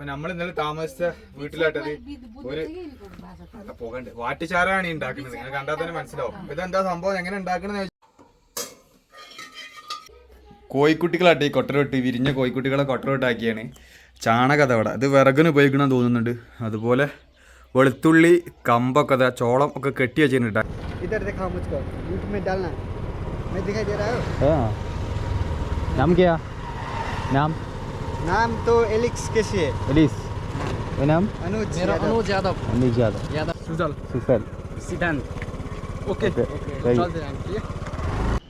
അപ്പൊ നമ്മൾ ഇന്നലെ താമസിച്ച വീട്ടിലായിട്ടത് ഒരു പോകണ്ട്. വാട്ടിച്ചാറാണ് ഈ ഉണ്ടാക്കുന്നത്. നിങ്ങൾ കണ്ടാൽ തന്നെ മനസ്സിലാവും ഇതെന്താ സംഭവം? എങ്ങനെ ഉണ്ടാക്കണെന്ന് കോഴിക്കുട്ടികളാട്ടെ ഈ കൊട്ടരൊട്ട് വിരിഞ്ഞ കോഴിക്കുട്ടികളെ കൊട്ടരൊട്ടാക്കിയാണ് ചാണകതവട ഇത് വിറകിന് ഉപയോഗിക്കണം തോന്നുന്നുണ്ട്. അതുപോലെ വെളുത്തുള്ളി കമ്പൊക്കെ അതാ ചോളം ഒക്കെ കെട്ടി വെച്ചിട്ടുണ്ട്. നാം നാം નામ તો એલિક્સ કે છે એલિક્સ એ मेरा અનુજ મેરો અનુજ યાદવ અનુજ યાદવ યાદવ સુજલ સુસલ સિદ્ધાંત ഓക്കെ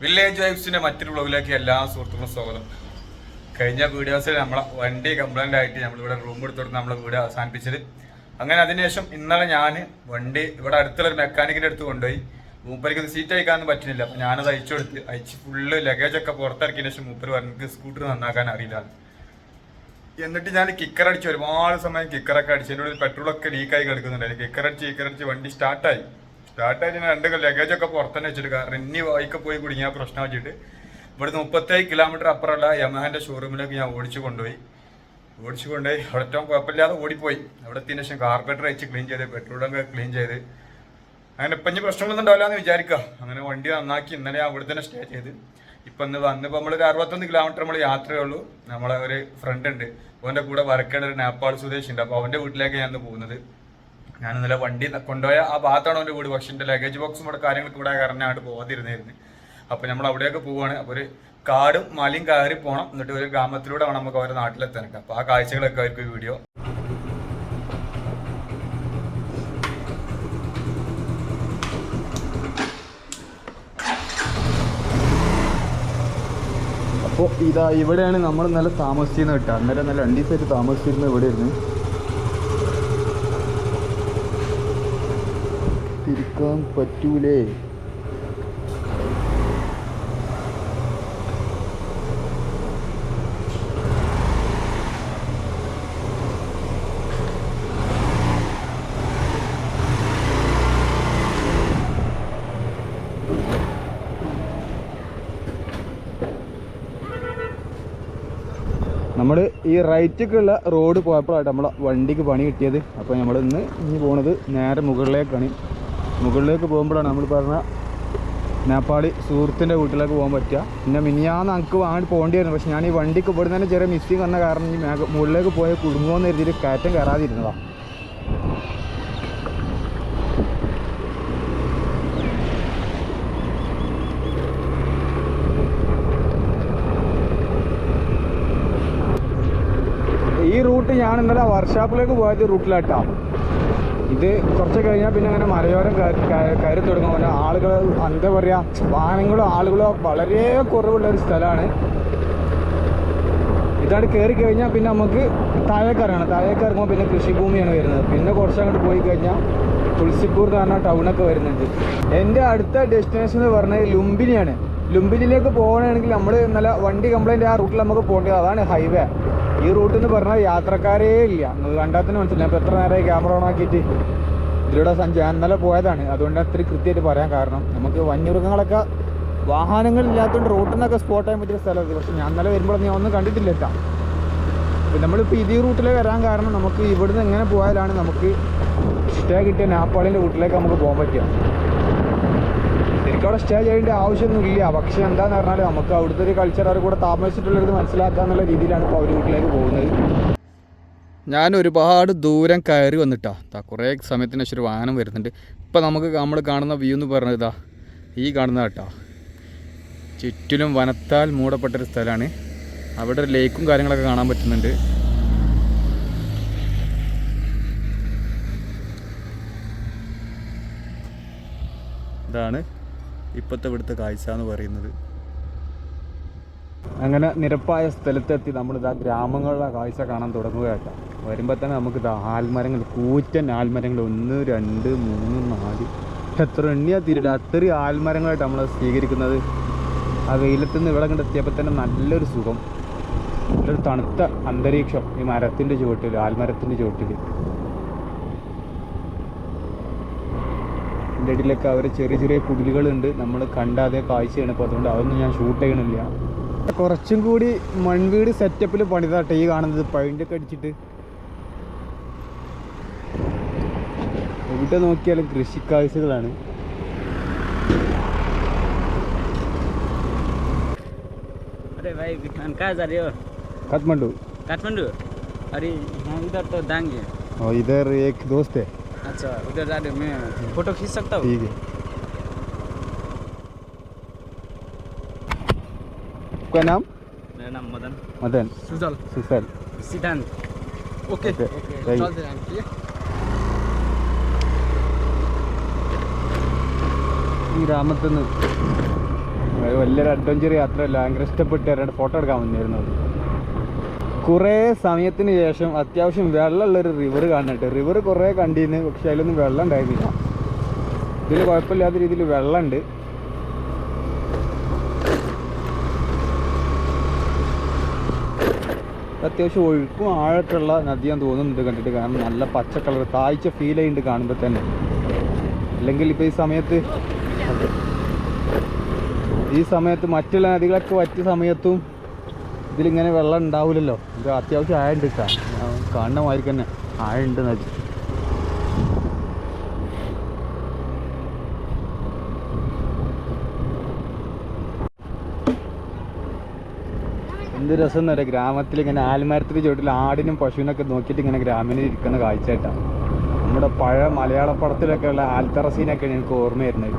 വില്ലേജ് വൈബ്സിന്റെ മറ്റൊരു ബ്ലോഗിലേക്ക് എല്ലാ സുഹൃത്തുക്കളും സ്വാഗതം. കഴിഞ്ഞ വീഡിയോസിൽ നമ്മളെ വണ്ടി കംപ്ലൈന്റ് ആയിട്ട് നമ്മളിവിടെ റൂം എടുത്തോട്ട് നമ്മളെ വീട് അവസാനിപ്പിച്ചത്. അങ്ങനെ അതിനുശേഷം ഇന്നലെ ഞാൻ വണ്ടി ഇവിടെ അടുത്തുള്ള ഒരു മെക്കാനിക്കിന്റെ അടുത്ത് കൊണ്ടുപോയി. മൂപ്പരിക്ക് സീറ്റ് അയക്കാനൊന്നും പറ്റുന്നില്ല. അപ്പം ഞാനത് അയച്ചു കൊടുത്ത് അയച്ച് ഫുള്ള് ലഗേജ് ഒക്കെ പുറത്തിറക്കിയതിന് ശേഷം മൂപ്പര് പറഞ്ഞു സ്കൂട്ടർ നന്നാക്കാൻ അറിയില്ല. എന്നിട്ട് ഞാൻ കിക്കർ അടിച്ച് ഒരുപാട് സമയം കിക്കറൊക്കെ അടിച്ച് എന്നോട് പെട്രോളൊക്കെ ലീക്കായി കിടക്കുന്നുണ്ട്. കിക്കർ അടിച്ച് കിക്കർ അടിച്ച് വണ്ടി സ്റ്റാർട്ടായി സ്റ്റാർട്ടായി ഞാൻ രണ്ട് ലഗേജ് ഒക്കെ പുറത്തന്നെ വെച്ചിട്ട് കാരണം ഇനി വായിക്ക പോയി കുടുങ്ങിയ പ്രശ്നം വെച്ചിട്ട് ഇവിടുന്ന് മുപ്പത്തേഴ് കിലോമീറ്റർ അപ്പുറമുള്ള യമഹാന്റെ ഷോറൂമിലേക്ക് ഞാൻ ഓടിച്ചു കൊണ്ടുപോയി. ഓടിച്ചു കൊണ്ടുപോയി. അവിടെ ഏറ്റവും കുഴപ്പമില്ലാതെ ഓടിപ്പോയി. അവിടെ എത്തിയതിന് ശേഷം കാർപ്പറ്റർ അയച്ച് ക്ലീൻ ചെയ്ത് പെട്രോളൊക്കെ ക്ലീൻ ചെയ്ത്. അങ്ങനെ ഇപ്പം ഇനി പ്രശ്നങ്ങളൊന്നും ഉണ്ടാവില്ല എന്ന് വിചാരിക്കുക. അങ്ങനെ വണ്ടി നന്നാക്കി ഇന്നലെ അവിടെ തന്നെ സ്റ്റേ ചെയ്ത്. ഇപ്പം ഇന്ന് വന്നിപ്പോൾ നമ്മളൊരു അറുപത്തൊന്ന് കിലോമീറ്റർ നമ്മൾ യാത്രയേ ഉള്ളൂ. നമ്മളെ ഒരു ഫ്രണ്ട് ഉണ്ട്. അവന്റെ കൂടെ വരക്കേണ്ട ഒരു നേപ്പാൾ സ്വദേശി ഉണ്ട്. അപ്പോൾ അവന്റെ വീട്ടിലേക്ക് ഞാൻ പോകുന്നത്. ഞാൻ ഇന്നലെ വണ്ടി കൊണ്ടുപോയ ആ ഭാഗത്താണ് അവന്റെ വീട്. പക്ഷേ എന്റെ ലഗേജ് ബോക്സും കൂടെ കാര്യങ്ങളൊക്കെ ഇവിടെ കാരണം ഞാൻ പോകാതിരുന്നായിരുന്നു. അപ്പോൾ നമ്മൾ അവിടെയൊക്കെ പോവാണ്. അപ്പോൾ ഒരു കാടും മലയും കയറി പോകണം എന്നിട്ട് ഒരു ഗ്രാമത്തിലൂടെ വേണം നമുക്ക് അവരുടെ നാട്ടിലെത്താനൊക്കെ അപ്പോൾ ആ കാഴ്ചകളൊക്കെ ആയിരിക്കും വീഡിയോ അപ്പോൾ ഇതാ ഇവിടെയാണ് നമ്മൾ നല്ല താമസിച്ചിരുന്നത് കേട്ടോ. അന്നേരം നല്ല രണ്ട് ദിവസമായിട്ട് താമസിച്ചിരുന്നത് ഇവിടെയായിരുന്നു. തിരിക്കാൻ പറ്റൂലേ? നമ്മൾ ഈ റൈറ്റിലേക്കുള്ള റോഡ് പോയപ്പോഴാണ് നമ്മളെ വണ്ടിക്ക് പണി കിട്ടിയത്. അപ്പോൾ നമ്മൾ ഇന്ന് ഇനി പോണത് നേരെ മുകളിലേക്കാണ്. മുകളിലേക്ക് പോകുമ്പോഴാണ് നമ്മൾ പറഞ്ഞ നേപ്പാളി സുഹൃത്തിന്റെ വീട്ടിലേക്ക് പോകാൻ പറ്റുക. പിന്നെ മിനിയാന്ന് നമുക്ക് വാങ്ങി പോകേണ്ടിയായിരുന്നു. പക്ഷെ ഞാൻ ഈ വണ്ടിക്ക് ഇവിടെ തന്നെ ചെറിയ മിസ്സിങ് വന്ന കാരണം ഈ മുകളിലേക്ക് പോയ കുടുങ്ങുമെന്ന് കരുതിയിട്ട് കയറ്റം കയറാതിരുന്നതാണ് ഈ റൂട്ട് ഞാൻ ഇന്നലെ വർക്ക്ഷോപ്പിലേക്ക് പോയത് റൂട്ടിലാട്ടാ. ഇത് കുറച്ച് കഴിഞ്ഞാൽ പിന്നെ അങ്ങനെ മലയോരം കയറി കയ- കയറി തുടങ്ങും. പിന്നെ ആളുകൾ എന്താ പറയുക വാഹനങ്ങളോ ആളുകളോ വളരെ കുറവുള്ള ഒരു സ്ഥലമാണ്. ഇതാണ് കയറി കഴിഞ്ഞാൽ പിന്നെ നമുക്ക് താഴേക്ക് താഴേക്കിറങ്ങുമ്പോൾ പിന്നെ കൃഷിഭൂമിയാണ് വരുന്നത്. പിന്നെ കുറച്ച് അങ്ങോട്ട് പോയി കഴിഞ്ഞാൽ തുളസിപ്പൂർ എന്ന് പറഞ്ഞ ടൗണൊക്കെ വരുന്നുണ്ട്. എന്റെ അടുത്ത ഡെസ്റ്റിനേഷൻ എന്ന് പറഞ്ഞാൽ ലുംബിനിയാണ്. ലുംബിനിയിലേക്ക് പോകണമെങ്കിൽ നമ്മൾ നല്ല വണ്ടി കംപ്ലൈന്റ് ആ റൂട്ടിൽ നമുക്ക് പോകേണ്ടത് അതാണ് ഹൈവേ ഈ റൂട്ടിൽ നിന്ന് പറഞ്ഞാൽ യാത്രക്കാരേ ഇല്ല. കണ്ടാൽ തന്നെ മനസ്സിലായി. അപ്പോൾ എത്ര നേരമായി ക്യാമറ ഓൺ ആക്കിയിട്ട് ഇതിലൂടെ സഞ്ചാരം ഇന്നലെ പോയതാണ്. അതുകൊണ്ട് അത്ര കൃത്യമായിട്ട് പറയാൻ കാരണം നമുക്ക് വന്യമൃഗങ്ങളൊക്കെ വാഹനങ്ങളില്ലാത്തതുകൊണ്ട് റൂട്ടിൽ നിന്നൊക്കെ സ്പോട്ട് ചെയ്യാൻ പറ്റിയ സ്ഥലമൊക്കെ. പക്ഷെ ഞാൻ ഇന്നലെ വരുമ്പോൾ ഞാൻ ഒന്നും കണ്ടിട്ടില്ല എത്താം അപ്പം നമ്മളിപ്പോൾ ഇതേ റൂട്ടിൽ വരാൻ കാരണം നമുക്ക് ഇവിടുന്ന് എങ്ങനെ പോയാലാണ് നമുക്ക് സ്റ്റേ കിട്ടിയ നേപ്പാളിന്റെ വീട്ടിലേക്ക് നമുക്ക് പോകാൻ പറ്റുക. ശരിക്കും അവിടെ സ്റ്റേ ചെയ്യേണ്ട ആവശ്യമൊന്നുമില്ല. പക്ഷെ എന്താന്ന് പറഞ്ഞാൽ നമുക്ക് അവിടുത്തെ ഒരു കൾച്ചർ അവർ കൂടെ താമസിച്ചിട്ടുള്ളത് മനസ്സിലാക്കുക എന്നുള്ള രീതിയിലാണ് ഇപ്പോൾ അവർ വീട്ടിലേക്ക് പോകുന്നത്. ഞാൻ ഒരുപാട് ദൂരം കയറി വന്നിട്ടാ. കുറേ സമയത്തിന് ശേഷം ഒരു വാഹനം വരുന്നുണ്ട്. ഇപ്പം നമുക്ക് നമ്മൾ കാണുന്ന വ്യൂ എന്ന് പറഞ്ഞത് ഇതാ ഈ കാണുന്ന കേട്ടോ. ചുറ്റിലും വനത്താൽ മൂടപ്പെട്ടൊരു സ്ഥലമാണ്. അവിടെ ഒരു ലേക്കും കാര്യങ്ങളൊക്കെ കാണാൻ പറ്റുന്നുണ്ട്. ഇതാണ് ഇപ്പോഴത്തെ ഇവിടുത്തെ കാഴ്ച എന്ന് പറയുന്നത്. അങ്ങനെ നിരപ്പായ സ്ഥലത്തെത്തി നമ്മൾ ഇതാ ഗ്രാമങ്ങളിലെ കാഴ്ച കാണാൻ തുടങ്ങുകയാട്ടോ. വരുമ്പോൾ തന്നെ നമുക്ക് ആൽമരങ്ങൾ കൂറ്റൻ ആൽമരങ്ങൾ ഒന്ന് രണ്ട് മൂന്ന് നാല്. എത്ര എണ്ണിയാ തിരിട? അത്രയും ആൽമരങ്ങളായിട്ട് നമ്മൾ സ്വീകരിക്കുന്നത്. ആ വെയിലത്ത് നിന്ന് ഇവിടെ കണ്ടെത്തിയപ്പോൾ തന്നെ നല്ലൊരു സുഖം. നല്ലൊരു തണുത്ത അന്തരീക്ഷം ഈ മരത്തിന്റെ ചുവട്ടിൽ ആൽമരത്തിന്റെ ചുവട്ടിൽ അതിന്റെ ഇടയിലൊക്കെ അവർ ചെറിയ ചെറിയ കുടിലുകളുണ്ട്. നമ്മൾ കണ്ടാതെ കാഴ്ചയാണ്. അപ്പോൾ അതുകൊണ്ട് അതൊന്നും ഞാൻ ഷൂട്ട് ചെയ്യണില്ല. കുറച്ചും കൂടി മൺവീട് സെറ്റപ്പിൽ പണിതാട്ടെ. ഈ കാണുന്നത് പൈന്റൊക്കെ അടിച്ചിട്ട്. എവിടെ നോക്കിയാലും കൃഷിക്കാഴ്ചകളാണ്. अरे भाई विखान कहाँ जा रहे हो काठमांडू काठमांडू अच्छा उधर जा रहे हो मैं फोटो खींच सकता हूँ ठीक है आपका नाम मेरा नाम मदन मदन सुजल सुशल सिद्धांत ओके ओके सही चलते हैं ठीक है ഈ ഗ്രാമത്തിൽ നിന്ന് വലിയൊരു അഡ്വഞ്ചർ യാത്രയല്ല ഭയങ്കര ഇഷ്ടപ്പെട്ട് രണ്ട് ഫോട്ടോ എടുക്കാൻ വന്നിരുന്നത് കുറേ സമയത്തിന് ശേഷം അത്യാവശ്യം വെള്ളമുള്ളൊരു റിവർ കാണുന്നുണ്ട്. റിവർ കുറേ കണ്ടിരുന്നു പക്ഷെ അതിലൊന്നും വെള്ളം ഉണ്ടായിരുന്നില്ല. ഇതിൽ കുഴപ്പമില്ലാത്ത രീതിയിൽ വെള്ളമുണ്ട്. അത്യാവശ്യം ഒഴുക്കും ആഴത്തുള്ള നദിയാന്ന് തോന്നുന്നുണ്ട് കണ്ടിട്ട് കാരണം നല്ല പച്ച കളർ താഴ്ച ഫീൽ ചെയ്യുന്നുണ്ട് കാണുമ്പോൾ തന്നെ. അല്ലെങ്കിൽ ഇപ്പോൾ ഈ സമയത്ത് ഈ സമയത്ത് മറ്റുള്ള നദികളൊക്കെ വറ്റിയ സമയത്തും ഇതിലിങ്ങനെ വെള്ളം ഉണ്ടാവില്ലല്ലോ ഇത് അത്യാവശ്യം ആയുണ്ട് കാണുന്ന മാതിരി തന്നെ ആയുണ്ട് നദി എന്ത് രസം എന്നറിയാം ഗ്രാമത്തിൽ ഇങ്ങനെ ആൽമരത്തിൽ ചുവട്ടിൽ ആടിനും പശുവിനൊക്കെ നോക്കിയിട്ട് ഇങ്ങനെ ഗ്രാമീണ ഇരിക്കുന്ന കാഴ്ചയായിട്ടാണ് നമ്മുടെ പഴയ മലയാള പടത്തിലൊക്കെ ഉള്ള ആൽത്തറ സീനൊക്കെയാണ് എനിക്ക് ഓർമ്മ വരുന്നത്.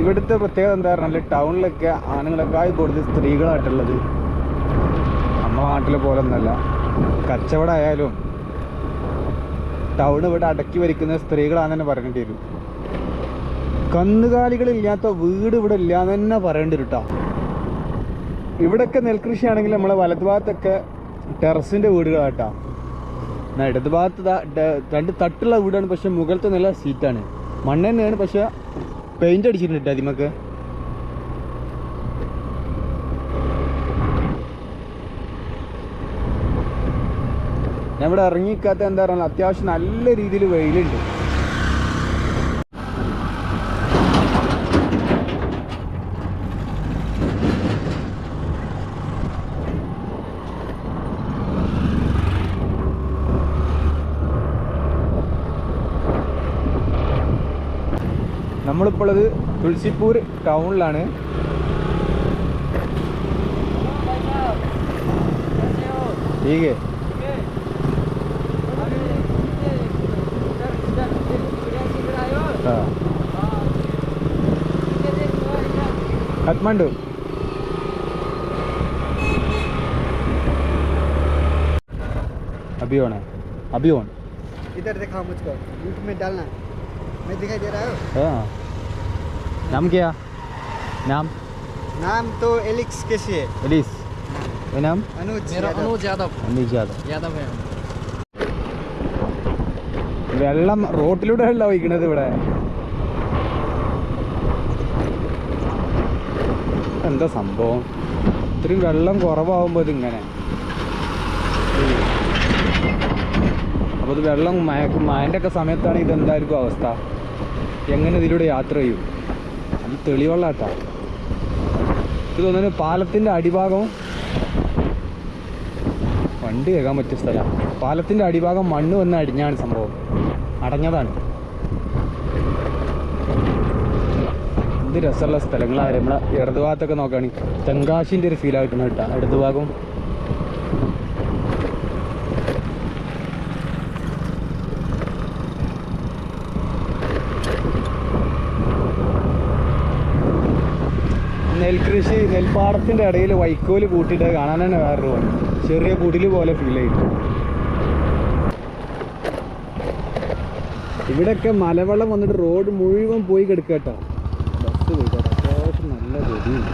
ഇവിടുത്തെ പ്രത്യേകത എന്താ പറഞ്ഞാൽ ടൗണിലൊക്കെ ആണുങ്ങളെക്കാൾ കൂടുതൽ സ്ത്രീകളായിട്ടുള്ളത്. നമ്മുടെ നാട്ടിലെ പോലെ ഒന്നല്ല കച്ചവടമായാലും ടൗൺ ഇവിടെ അടക്കി വരിക്കുന്ന സ്ത്രീകളാണെന്ന് തന്നെ പറയേണ്ടി വരും. കന്നുകാലികളില്ലാത്ത വീട് ഇവിടെ ഇല്ലാന്ന് തന്നെ പറയേണ്ടി വരും കേട്ടോ ഇവിടെയൊക്കെ നെൽകൃഷിയാണെങ്കിൽ നമ്മളെ വലതുഭാഗത്തൊക്കെ ടെറസിന്റെ വീടുകളാട്ടോ. എന്നാൽ ഇടതുഭാഗത്ത് രണ്ട് തട്ടുള്ള വീടാണ് പക്ഷെ മുകളിലത്തെ നല്ല സീറ്റാണ്. മണ്ണ് തന്നെയാണ് പക്ഷെ പെയിന്റ് അടിച്ചിട്ടുണ്ട് അതിമൊക്കെ. ഞാൻ ഇവിടെ ഇറങ്ങിക്കാത്ത എന്താ പറയുക അത്യാവശ്യം നല്ല രീതിയിൽ വെയിലുണ്ട്. നമ്മളിപ്പോൾ ഉള്ളത് തുളസിപ്പൂർ ടൗണിലാണ് ठीक है हाँ काठमांडू अभी होना है अभी ऑन इधर दिखाओ मुझको यूट्यूब में डालना मैं दिखाई दे रहा हूँ हाँ नाम क्या नाम नाम तो एलिक्स कैसी है एलिस ये नाम अनुज मेरा यादव। अनुज यादव अनिज यादव यादव है വെള്ളം റോട്ടിലൂടെ വെള്ളം ഒഴിക്കണത് ഇവിടെ എന്താ സംഭവം ഇത്രയും വെള്ളം കുറവാകുമ്പോൾ ഇതിങ്ങനെ അപ്പോൾ ഇത് വെള്ളം മയ മയൻ്റെ ഒക്കെ സമയത്താണ് ഇതെന്തായിരിക്കും അവസ്ഥ എങ്ങനെ ഇതിലൂടെ യാത്ര ചെയ്യും അത് തെളിവെള്ളാട്ടാ. ഇത് തോന്നുന്നു പാലത്തിന്റെ അടിഭാഗം വണ്ടി കേൾക്കാൻ പറ്റിയ സ്ഥലമാണ് പാലത്തിന്റെ അടിഭാഗം മണ്ണ് വന്ന് അടിഞ്ഞാണ് സംഭവം. അടഞ്ഞതാണ്. എന്ത് രസമുള്ള സ്ഥലങ്ങളാണ് നമ്മളെ ഇടതുഭാഗത്തൊക്കെ നോക്കുകയാണെങ്കിൽ തെങ്കാശിന്റെ ഒരു ഫീലായിട്ടുണ്ട് കേട്ടോ. ഇടത് നെൽകൃഷി നെൽപ്പാടത്തിന്റെ ഇടയിൽ വൈക്കോൽ കൂട്ടിയിട്ട് കാണാൻ തന്നെ വേറൊരു പോലെ ചെറിയ കുടിൽ പോലെ ഫീൽ ചെയ്യും ഇവിടെയൊക്കെ മലവെള്ളം വന്നിട്ട് റോഡ് മുഴുവൻ പോയി കിടക്കട്ടോ ബസ് പോയി അത്യാവശ്യം നല്ല ഗതിയുണ്ട്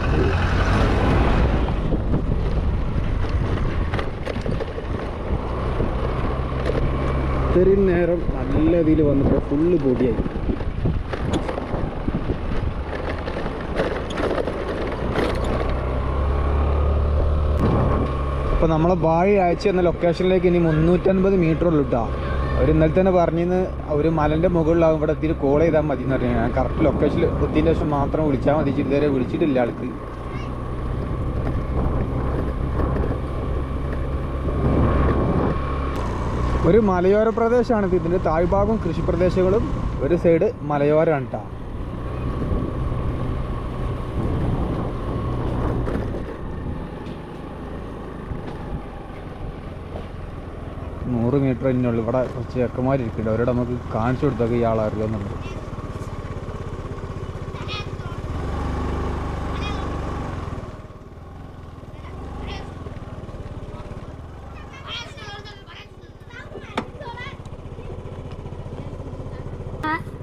ഇത്രയും നേരം നല്ല ഇതിൽ വന്നപ്പോൾ ഫുള്ള് പൊടിയായി. അപ്പോൾ നമ്മളെ വാഴ അയച്ചു തന്ന ലൊക്കേഷനിലേക്ക് ഇനി മുന്നൂറ്റൻപത് മീറ്റർ ഉള്ളൂ കേട്ടോ അവർ ഇന്നലെ തന്നെ പറഞ്ഞിന്ന് ഒരു മലന്റെ മുകളിലാവും ഇവിടെ എത്തിയിട്ട് കോൾ ചെയ്താൽ മതി എന്ന് പറഞ്ഞു ഞാൻ കറക്റ്റ് ലൊക്കേഷനിൽ എത്തിയതിന് ശേഷം മാത്രം വിളിച്ചാൽ മതി. ഇതുവരെ വിളിച്ചിട്ടില്ല ആൾക്ക്. ഒരു മലയോര പ്രദേശമാണിത് ഇതിന്റെ താഴ്ഭാഗം കൃഷി പ്രദേശങ്ങളും ഒരു സൈഡ് മലയോരമാണ് കേട്ടോ നൂറ് മീറ്റർ തന്നെയുള്ളൂ ഇവിടെ കുറച്ച് ചെക്കന്മാരിക്കുന്നുണ്ട് അവരോട് നമുക്ക് കാണിച്ചു കൊടുത്തൊക്കെ ഇയാളറിയോ എന്നുള്ളത്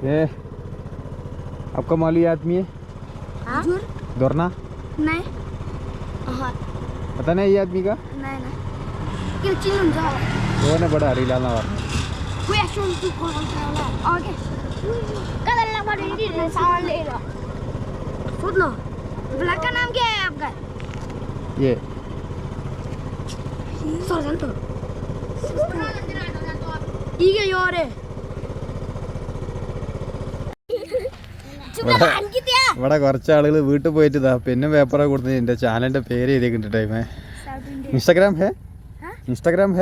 ए आपका मालूम ये आदमी है हजुर दौड़ना नाही अहँ, पता नहीं ये आदमी का नाही नाही किन चिन्नुहुन्छ वो ना बड़ा हरीला ना और Kuya suntuk ko lang sa Okay. कल अल्लाह पर रेडी रहे सामान ले लो सुनो ब्लैक का नाम क्या है आपका ये सरजंतो ठीक है यार ഇവിടെ കുറച്ച് ആളുകൾ വീട്ടിൽ പോയിട്ട് ഇതാ പെന്നും പേപ്പറൊക്കെ കൊടുത്ത് എൻ്റെ ചാനലിൻ്റെ പേര് എഴുതിയിട്ടുണ്ട് ടൈമേ इंस्टाग्राम है हाँ? इंस्टाग्राम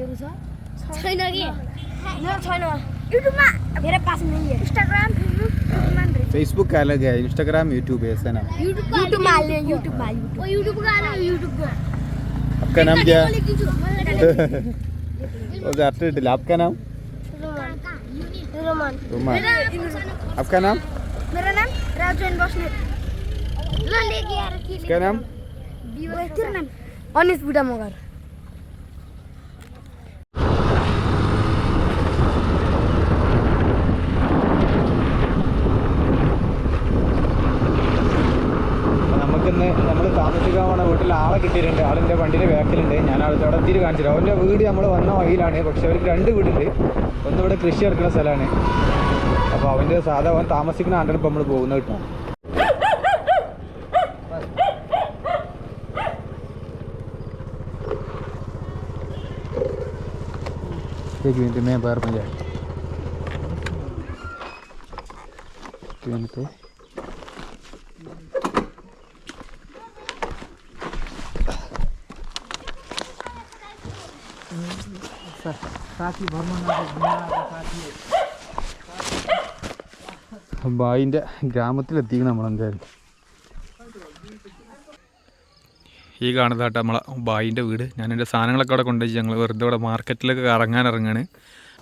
छैन कि? छैन। युट्युबमा पास इन्स्टाग्राम फेसबुक फेसबुक अलग है इंस्टाग्राम यूट्यूब है ऐसा ना आपका नाम क्या? और आफ्टर डिल आपका नाम? रोमान। आपका नाम? मेरा नाम राजन बसनेत क्या नाम? बुडा मगर താമസിക്കാൻ പോണ വീട്ടിൽ ആളെ കിട്ടിയിട്ടുണ്ട് ആളിൻ്റെ വണ്ടിയുടെ ബാക്കിലുണ്ട് ഞാൻ അവിടെ അവിടെ എത്തിയിട്ട് കാണിച്ചില്ല അവൻ്റെ വീട് നമ്മൾ വന്ന വഴിയിലാണ് പക്ഷെ അവർക്ക് രണ്ട് വീടുണ്ട് ഒന്ന് ഇവിടെ കൃഷി ഇറക്കുന്ന സ്ഥലമാണ് അപ്പോൾ അവൻ്റെ സാധാ അവൻ താമസിക്കുന്ന ആണ്ടാണ് ഇപ്പോൾ നമ്മൾ പോകുന്നത് കേട്ടോ एक मिनट मैं बाहर में जाए ट्रेन पे ബായിന്റെ ഗ്രാമത്തിലെത്തിക്കണം നമ്മളെന്തായാലും. ഈ കാണുന്നതായിട്ട് നമ്മളെ ബായിന്റെ വീട്. ഞാൻ എന്റെ സാധനങ്ങളൊക്കെ അവിടെ കൊണ്ടുപോയി ഞങ്ങൾ വെറുതെ ഇവിടെ മാർക്കറ്റിലൊക്കെ ഇറങ്ങാൻ ഇറങ്ങാണ്.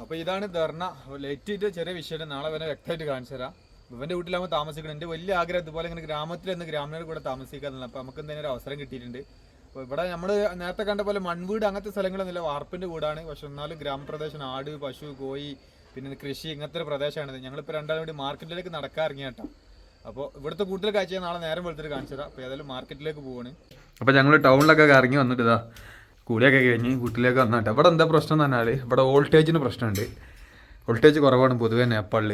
അപ്പോൾ ഇതാണ് ധർണ. ലേറ്റ് ചെയ്തിട്ട് ചെറിയ വിഷയം നാളെ വരെ വ്യക്തമായിട്ട് കാണിച്ചു തരാം. ഇവന്റെ വീട്ടിലാകുമ്പോൾ താമസിക്കണം. എന്റെ വലിയ ആഗ്രഹം ഇതുപോലെ ഇങ്ങനെ ഗ്രാമത്തിൽ നിന്ന് ഗ്രാമീണർ കൂടെ താമസിക്കാന്നുള്ള അപ്പോൾ നമുക്ക് എന്തെങ്കിലും ഒരു അവസരം കിട്ടിയിട്ടുണ്ട്. അപ്പോൾ ഇവിടെ നമ്മൾ നേരത്തെ കണ്ട പോലെ മൺവീട് അങ്ങനത്തെ സ്ഥലങ്ങളൊന്നുമില്ല. വാർപ്പിന്റെ വീടാണ്. പക്ഷെ എന്നാലും ഗ്രാമപ്രദേശം ആട് പശു കോഴി പിന്നെ കൃഷി ഇങ്ങനത്തെ ഒരു പ്രദേശമാണിത് ഞങ്ങളിപ്പോൾ രണ്ടാളും വേണ്ടി മാർക്കറ്റിലേക്ക് നടക്കാൻ ഇറങ്ങിയാട്ടോ അപ്പോൾ ഇവിടുത്തെ കൂടുതൽ കാഴ്ച നാളെ നേരം വെളുത്തിട്ട് കാണിച്ചു തരാം. അപ്പോൾ ഏതായാലും മാർക്കറ്റിലേക്ക് പോവാണ്. അപ്പോൾ ഞങ്ങൾ ടൗണിലൊക്കെ ഇറങ്ങി വന്നിട്ട് കൂടിയൊക്കെ കഴിഞ്ഞ് വീട്ടിലേക്ക് വന്നിട്ട്. ഇവിടെ എന്താ പ്രശ്നം എന്ന് പറഞ്ഞാൽ ഇവിടെ വോൾട്ടേജിന് പ്രശ്നമുണ്ട്. വോൾട്ടേജ് കുറവാണ് പൊതുവേ നേപ്പാളിൽ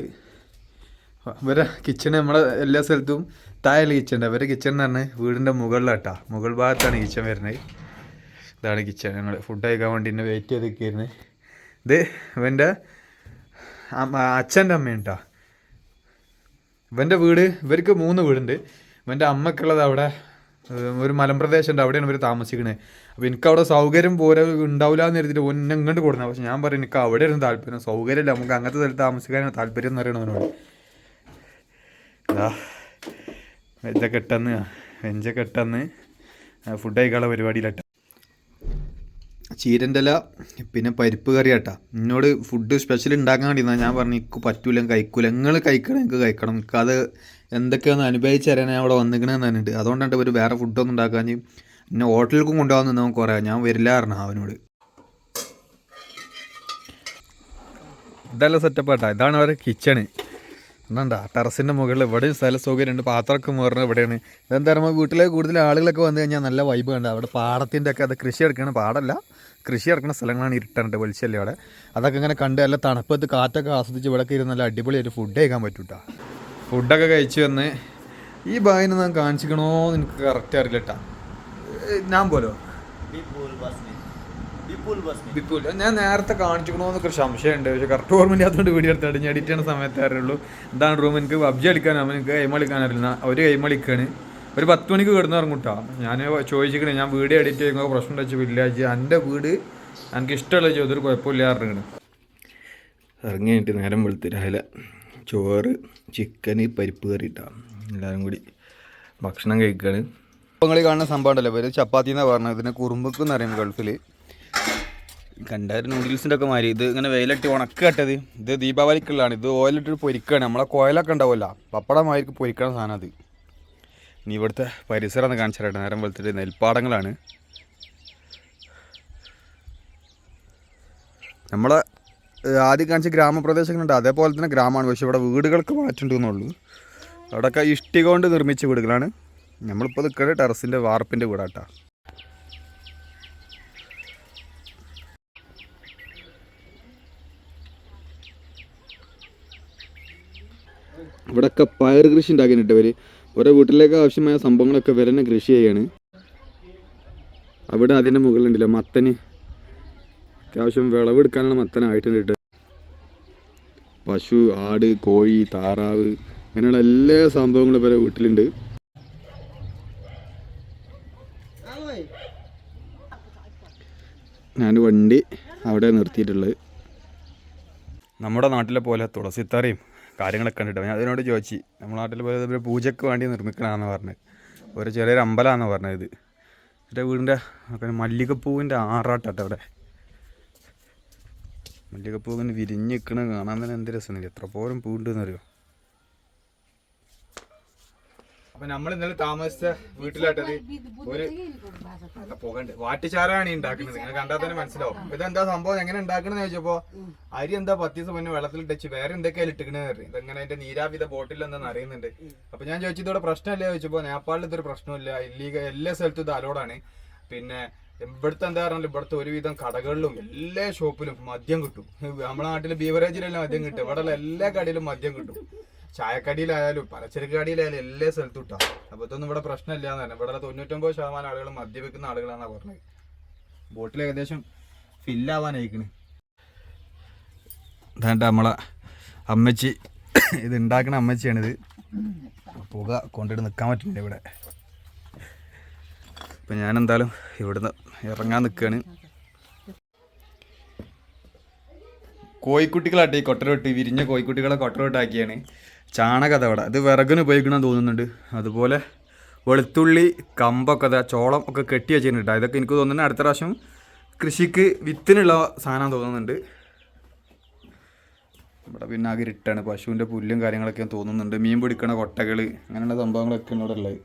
ഇവരെ കിച്ചൺ നമ്മളെ എല്ലാ സ്ഥലത്തും താഴെ കിച്ചൺ ഉണ്ട്. ഇവരെ കിച്ചൺ എന്ന് പറഞ്ഞാൽ വീടിന്റെ മുകളിലാട്ടാ. മുകൾ ഭാഗത്താണ് കിച്ചൺ വരുന്നത് ഇതാണ് കിച്ചൺ ഞങ്ങൾ ഫുഡ് കഴിക്കാൻ വേണ്ടി എന്നെ വെയിറ്റ് ചെയ്ത് നിൽക്കുന്നത് ഇത് ഇവന്റെ അച്ഛന്റെ അമ്മയുണ്ടാ. ഇവന്റെ വീട് ഇവർക്ക് മൂന്ന് വീടുണ്ട്. ഇവന്റെ അമ്മക്കുള്ളത് അവിടെ ഒരു മലമ്പ്രദേശം ഉണ്ട്. അവിടെയാണ് ഇവർ താമസിക്കുന്നത് അപ്പോൾ എനിക്ക് അവിടെ സൗകര്യം പോലെ ഉണ്ടാവില്ല എന്ന് കരുതിയിട്ട് ഒന്നെ ഇങ്ങോട്ട് കൊടുക്കുന്നത് പക്ഷെ ഞാൻ പറയും എനിക്ക് അവിടെ ഇരുന്ന് താല്പര്യം സൗകര്യമില്ല. നമുക്ക് അങ്ങനത്തെ സ്ഥലത്ത് താമസിക്കാനാണ് താല്പര്യം എന്ന് പറയണവനോട് വെഞ്ചൊക്കെ ഇട്ടെന്ന് വെഞ്ചൊക്കെ ഇട്ടെന്ന് ഫുഡ് കഴിക്കാനുള്ള പരിപാടിയിലട്ട. ചീരന്റെ ഇല പിന്നെ പരിപ്പ് കറി ആട്ടാ എന്നോട് ഫുഡ് സ്പെഷ്യൽ ഉണ്ടാക്കാൻ വേണ്ടി ഞാൻ പറഞ്ഞു എനിക്ക് പറ്റൂല കഴിക്കൂല. നിങ്ങൾ കഴിക്കണം എനിക്ക് കഴിക്കണം. എനിക്ക് അത് എന്തൊക്കെയാണെന്ന് അനുഭവിച്ച് തരാൻ ഞാൻ അവിടെ വന്നിക്കണമെന്ന് പറഞ്ഞിട്ട്. അതുകൊണ്ടാണ് ഒരു വേറെ ഫുഡൊന്നും ഉണ്ടാക്കാൻ എന്നെ ഹോട്ടലിലേക്കും കൊണ്ടുപോകാൻ നിന്നവൻ കുറേ. ഞാൻ വരില്ല പറഞ്ഞു അവനോട്. ഇതല്ല സെറ്റപ്പ് ആട്ടാ. ഇതാണ് അവരുടെ കിച്ചണ് എന്താ ടെറസിന്റെ മുകളിൽ ഇവിടെയും സ്ഥല സൗകര്യമുണ്ട് പാത്രമൊക്കെ മുറിഞ്ഞ ഇവിടെയാണ്. ഇതെന്താ പറയുമ്പോൾ വീട്ടിലെ കൂടുതൽ ആളുകളൊക്കെ വന്നു കഴിഞ്ഞാൽ നല്ല വൈബ് കണ്ട? അവിടെ പാടത്തിന്റെ ഒക്കെ അത് കൃഷി ഇറക്കണ പാടല്ല കൃഷി ഇറക്കുന്ന സ്ഥലങ്ങളാണ് ഇരുട്ടാണ്ട് വെളിച്ചല്ലേ അവിടെ. അതൊക്കെ ഇങ്ങനെ കണ്ട് നല്ല തണുപ്പത്ത് കാറ്റൊക്കെ ആസ്വദിച്ച് ഇവിടെ ഇരുന്ന് നല്ല അടിപൊളിയായിട്ട് ഫുഡ് കഴിക്കാൻ പറ്റും കേട്ടോ ഫുഡൊക്കെ കഴിച്ചു വന്ന് ഈ ബായിനെ ഞാൻ കാണിച്ചിക്കണോ എന്ന് എനിക്ക് കറക്റ്റ് അറിയില്ല കേട്ടാ ഞാൻ പോലോ വിപുൽ ഞാൻ നേരത്തെ കാണിച്ചിക്കണോ എന്നൊക്കെ ഒരു സംശയമുണ്ട്. പക്ഷെ കറക്റ്റ് ഓർമ്മ ഇല്ലാത്തതുകൊണ്ട് വീഡിയോ എടുത്തിട്ട് ഞാൻ എഡിറ്റ് ചെയ്യുന്ന സമയത്ത് അറിയുള്ളൂ. എന്താണ് റൂം എനിക്ക് പബ്ജി കളിക്കാൻ എനിക്ക് ഗെയിം കളിക്കാൻ അറിയില്ല. ഒരു ഗെയിം കളിക്കാണ്. ഒരു പത്ത് മണിക്ക് കിടന്ന് ഇറങ്ങൂട്ടാ ഞാൻ ചോദിച്ചിക്കണേ ഞാൻ വീഡിയോ എഡിറ്റ് ചെയ്യുമ്പോൾ പ്രശ്നം വെച്ച് വില്ലേജ് എന്റെ വീട് എനിക്ക് ഇഷ്ടമുള്ള ചോദ്യം കുഴപ്പമില്ല ഇറങ്ങണം ഇറങ്ങി കഴിഞ്ഞിട്ട് നേരം വെളുത്ത് രാവിലെ ചോറ് ചിക്കൻ പരിപ്പ് കറി എല്ലാവരും കൂടി ഭക്ഷണം കഴിക്കുകയാണ് നിങ്ങൾ കാണുന്ന സംഭവം ഉണ്ടല്ലോ. പേര് ചപ്പാത്തി എന്നാണ് പറഞ്ഞത്. ഇതിനെ കുറുമ്പക്ക് പറയും ഗൾഫിൽ കണ്ടായിരുന്നു നൂഡിൽസിന്റെ ഒക്കെ മാതിരി ഇത് ഇങ്ങനെ വെയിലിട്ട് ഉണക്ക കെട്ടത്. ഇത് ദീപാവലിക്കുള്ളതാണ്. ഇത് ഓയിലിട്ട് പൊരിക്കുകയാണ് നമ്മളെ കോയിലൊക്കെ ഉണ്ടാവില്ല പപ്പടം മാതിരി പൊരിക്കണ സാധനം അത്. ഇനി ഇവിടുത്തെ പരിസരം ഒന്ന് കാണിച്ചു തരട്ടെ. നേരം വെളുത്തിട്ട് നെൽപ്പാടങ്ങളാണ്. നമ്മളെ ആദ്യം കാണിച്ച ഗ്രാമപ്രദേശങ്ങളുണ്ട്. അതേപോലെ തന്നെ ഗ്രാമമാണ്. പക്ഷേ ഇവിടെ വീടുകൾക്ക് മാറ്റുണ്ടെന്നുള്ളൂ അവിടെയൊക്കെ ഇഷ്ടിക കൊണ്ട് നിർമ്മിച്ച വീടുകളാണ്. നമ്മളിപ്പോൾ നിൽക്കുന്നത് ടെറസിന്റെ വാർപ്പിന്റെ വീടാട്ടാ. ഇവിടെയൊക്കെ പയർ കൃഷി ഉണ്ടാക്കിയിട്ടുണ്ട് ഇവർ ഓരോ വീട്ടിലേക്ക് ആവശ്യമായ സംഭവങ്ങളൊക്കെ തന്നെ കൃഷി ചെയ്യാണ്. അവിടെ അതിന്റെ മുകളിലുണ്ടല്ലോ മത്തന്. അത്യാവശ്യം വിളവെടുക്കാനുള്ള മത്തനായിട്ടുണ്ട് ആയിട്ടുണ്ട് പശു ആട് കോഴി താറാവ് അങ്ങനെയുള്ള എല്ലാ സംഭവങ്ങളും ഇവരെ വീട്ടിലുണ്ട്. ഞാൻ വണ്ടി അവിടെ നിർത്തിയിട്ടുള്ളത്. നമ്മുടെ നാട്ടിലെ പോലെ തുളസിത്തറയും കാര്യങ്ങളൊക്കെ കണ്ടിട്ട് ഞാൻ അതിനോട് ചോദിച്ചു നമ്മുടെ നാട്ടിൽ പോലെ പൂജയ്ക്ക് വേണ്ടി നിർമ്മിക്കണമെന്ന് പറഞ്ഞത് ഒരു ചെറിയൊരു അമ്പലമാണെന്ന് പറഞ്ഞത് എന്റെ വീടിന്റെ മല്ലികപ്പൂവിന്റെ ആറാട്ടാട്ടോ അവിടെ. മല്ലികപ്പൂവിന് വിരിഞ്ഞ് നിൽക്കണ കാണാൻ തന്നെ എന്ത് രസമാണ് എത്ര പോലും പൂണ്ടെന്നറിയോ അപ്പൊ നമ്മൾ ഇന്നലെ താമസിച്ച വീട്ടിലാട്ടത് ഒരു പോകണ്ട്. വാട്ടിച്ചാറാണ് ഈ ഉണ്ടാക്കുന്നത്. നിങ്ങൾ കണ്ടാൽ തന്നെ മനസ്സിലാവും. ഇതെന്താ സംഭവം? എങ്ങനെ ഉണ്ടാക്കണെന്ന് ചോദിച്ചപ്പോ അരി എന്താ പത്ത് ദിവസം മുന്നേ വെള്ളത്തിൽ ഇട്ടിച്ച് വേറെ എന്തൊക്കെയാ ഇട്ടിക്കണെന്ന് പറഞ്ഞു ഇതെങ്ങനെ അതിന്റെ നീരാവിത ബോട്ടിൽ എന്താണെന്ന് അറിയുന്നുണ്ട് അപ്പൊ ഞാൻ ചോദിച്ചു ഇതോടെ പ്രശ്നമല്ലേ? ചോദിച്ചപ്പോ നേപ്പാളിൽ ഇതൊരു പ്രശ്നമില്ല ഇല്ലീഗ എല്ലാ സ്ഥലത്തും ഇത് അലോടാണ് പിന്നെ ഇവിടുത്തെ എന്താ പറഞ്ഞാൽ ഇവിടുത്തെ ഒരുവിധം കടകളിലും എല്ലാ ഷോപ്പിലും മദ്യം കിട്ടും. നമ്മുടെ നാട്ടിലെ ബീവറേജിലെല്ലാം മദ്യം കിട്ടും. ഇവിടെയുള്ള എല്ലാ കടയിലും മദ്യം കിട്ടും. ചായക്കടിയിലായാലും പലചരക്ക് കടിയിലായാലും എല്ലാ സ്ഥലത്തും ഇട്ടാ. അപ്പൊ ഇതൊന്നും ഇവിടെ പ്രശ്നമില്ല എന്ന് തന്നെ. ഇവിടെ തൊണ്ണൂറ്റൊമ്പത് ശതമാനം ആളുകൾ മദ്യപിക്കുന്ന ആളുകളാണ് പറഞ്ഞത്. ബോട്ടിൽ ഏകദേശം ഫില്ലാവാനായിക്കണ്. ഇതാണ്ട് നമ്മളെ അമ്മച്ചി ഇത് ഉണ്ടാക്കുന്ന അമ്മച്ചിയാണിത്. പുക കൊണ്ടിട്ട് നിൽക്കാൻ പറ്റില്ല ഇവിടെ. അപ്പം ഞാൻ എന്തായാലും ഇവിടുന്ന് ഇറങ്ങാൻ നിൽക്കുകയാണ് കോഴിക്കുട്ടികളാട്ടെ ഈ കൊട്ടരോട്ട് വിരിഞ്ഞ കോഴിക്കുട്ടികളെ കൊട്ടരോട്ടാക്കിയാണ്. ചാണകം അവിടെ ഇത് വിറകിന് ഉപയോഗിക്കണം തോന്നുന്നുണ്ട്. അതുപോലെ വെളുത്തുള്ളി കമ്പൊക്കെ അതാ ചോളം ഒക്കെ കെട്ടി വെച്ചിട്ടുണ്ട് ട്ടോ. ഇതൊക്കെ എനിക്ക് തോന്നുന്നു അടുത്ത പ്രാവശ്യം കൃഷിക്ക് വിത്തിനുള്ള സാധനം തോന്നുന്നുണ്ട്. ഇവിടെ പിന്നെ ആകെ ഇരുട്ടാണ്. പശുവിന്റെ പുല്ലും കാര്യങ്ങളൊക്കെ തോന്നുന്നുണ്ട്. മീൻ പിടിക്കണ കൊട്ടകൾ അങ്ങനെയുള്ള സംഭവങ്ങളൊക്കെ ഇവിടെ ഉള്ളത്.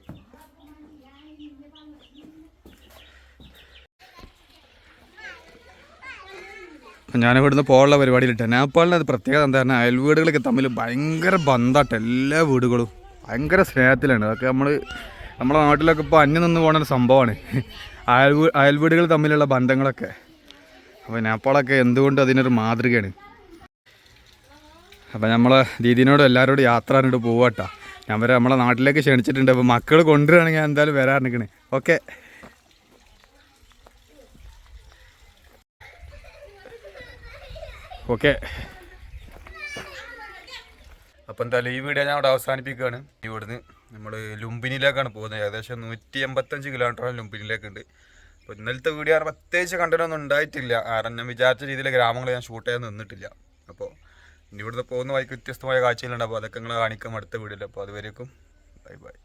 ഞാൻ ഇവിടുന്ന് പോകാനുള്ള പരിപാടിയിലിട്ട്. നേപ്പാളിന്റെ അത് പ്രത്യേകത എന്താ പറഞ്ഞാൽ അയൽവീടുകളൊക്കെ തമ്മിൽ ഭയങ്കര ബന്ധമായിട്ട് എല്ലാ വീടുകളും. ഭയങ്കര സ്നേഹത്തിലാണ്. അതൊക്കെ നമ്മൾ നമ്മുടെ നാട്ടിലൊക്കെ ഇപ്പോൾ അന്യം നിന്ന് പോകുന്ന ഒരു സംഭവമാണ് അയൽ അയൽവീടുകൾ തമ്മിലുള്ള ബന്ധങ്ങളൊക്കെ. അപ്പോൾ നേപ്പാളൊക്കെ എന്തുകൊണ്ട് അതിനൊരു മാതൃകയാണ്? അപ്പോൾ നമ്മൾ ദീദിനോട് എല്ലാവരോടും യാത്ര പറഞ്ഞിട്ട് പോവാട്ടോ. ഞാൻ വരെ നമ്മളെ നാട്ടിലേക്ക് ക്ഷണിച്ചിട്ടുണ്ട്. അപ്പോൾ മക്കൾ കൊണ്ടുവരികയാണെങ്കിൽ ഞാൻ എന്തായാലും നിൽക്കണേ ഓക്കെ. ഓക്കെ. അപ്പോൾ എന്തായാലും ഈ വീഡിയോ ഞാൻ അവിടെ അവസാനിപ്പിക്കുകയാണ്. ഇവിടുന്ന് നമ്മൾ ലുംബിനിയിലേക്കാണ് പോകുന്നത്. ഏകദേശം നൂറ്റി എൺപത്തഞ്ച് കിലോമീറ്ററാണ് ലുംബിനിയിലേക്കുണ്ട് അപ്പോൾ ഇന്നലത്തെ വീഡിയോ പ്രത്യേകിച്ച് കണ്ടനൊന്നും ഉണ്ടായിട്ടില്ല. കാരണം ഞാൻ വിചാരിച്ച രീതിയിൽ ഗ്രാമങ്ങൾ ഞാൻ ഷൂട്ട് ചെയ്യാൻ നിന്നിട്ടില്ല. അപ്പോൾ ഇനി ഇവിടുന്ന് പോകുന്ന വഴിക്ക് വ്യത്യസ്തമായ കാഴ്ചകളുണ്ട്. അപ്പോൾ അതൊക്കെ നിങ്ങൾ കാണിക്കാം അടുത്ത വീഡിയോയിൽ അപ്പോൾ അതുവരേക്കും. Bye bye